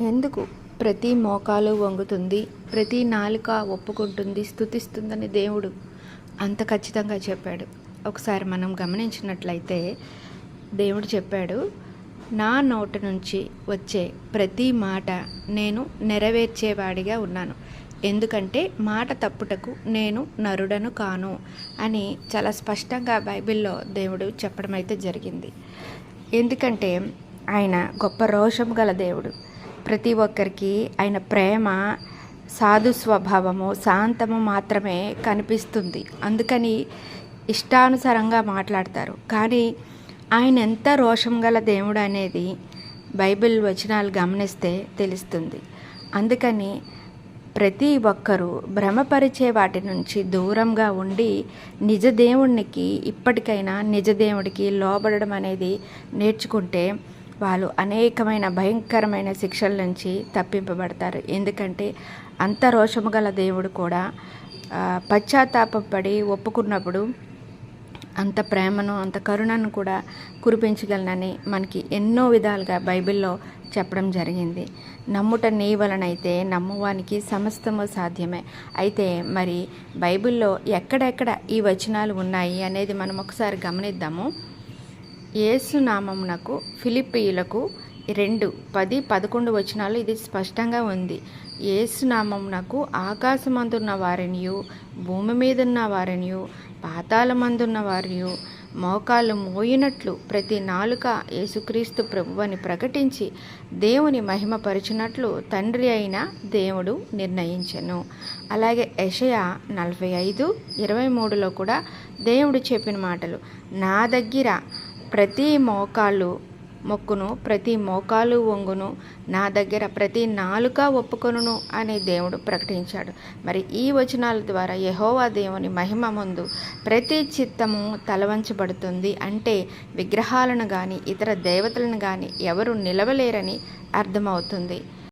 ఎందుకు? ప్రతి మోకాలు వంగుతుంది ప్రతి నాలుక ఒప్పుకుంటుంది స్థుతిస్తుందని దేవుడు అంత ఖచ్చితంగా చెప్పాడు. ఒకసారి మనం గమనించినట్లయితే దేవుడు చెప్పాడు నా నోటి నుంచి వచ్చే ప్రతి మాట నేను నెరవేర్చేవాడిగా ఉన్నాను. ఎందుకంటే మాట తప్పుటకు నేను నరుడను కాను అని చాలా స్పష్టంగా బైబిల్లో దేవుడు చెప్పడం అయితే జరిగింది. ఎందుకంటే ఆయన గొప్ప రోషం గల దేవుడు. ప్రతి ఒక్కరికి ఆయన ప్రేమ సాధు స్వభావము శాంతము మాత్రమే కనిపిస్తుంది. అందుకని ఇష్టానుసారంగా మాట్లాడతారు. కానీ ఆయన ఎంత రోషం గల దేవుడు అనేది బైబిల్ వచనాలు గమనిస్తే తెలుస్తుంది. అందుకని ప్రతి ఒక్కరూ భ్రమపరిచే వాటి నుంచి దూరంగా ఉండి నిజ దేవునికి ఇప్పటికైనా నిజ దేవుడికి లోబడడం అనేది నేర్చుకుంటే వాళ్ళు అనేకమైన భయంకరమైన శిక్షల నుంచి తప్పింపబడతారు. ఎందుకంటే అంత రోషము గల దేవుడు కూడా పశ్చాత్తాపడి ఒప్పుకున్నప్పుడు అంత ప్రేమను అంత కరుణను కూడా కురిపించగలనని మనకి ఎన్నో విధాలుగా బైబిల్లో చెప్పడం జరిగింది. నమ్ముట నీ వలనైతే నమ్మువానికి సమస్తము సాధ్యమే. అయితే మరి బైబిల్లో ఎక్కడెక్కడ ఈ వచనాలు ఉన్నాయి అనేది మనం ఒకసారి గమనిద్దాము. ఏసునామమునకు ఫిలిప్పీయులకు రెండు పది పదకొండు వచనాలు ఇది స్పష్టంగా ఉంది. ఏసునామమునకు ఆకాశమందున్న వారినియు భూమి మీదున్న వారినియు పాతాళమందున్న వారినియు మోకాలు మోయినట్లు ప్రతి నాలుక యేసుక్రీస్తు ప్రభువని ప్రకటించి దేవుని మహిమపరిచినట్లు తండ్రి అయిన దేవుడు నిర్ణయించెను. అలాగే యషయ నలభై ఐదు ఇరవై మూడులో కూడా దేవుడు చెప్పిన మాటలు నా దగ్గర ప్రతి మోకాళ్ళు మొక్కును ప్రతి మోకాలు వంగును నా దగ్గర ప్రతి నాలుక ఒప్పుకొనును అని దేవుడు ప్రకటించాడు. మరి ఈ వచనాల ద్వారా యహోవా దేవుని మహిమ ముందు ప్రతి చిత్తము తలవంచబడుతుంది. అంటే విగ్రహాలను కానీ ఇతర దేవతలను కానీ ఎవరు నిలవలేరని అర్థమవుతుంది.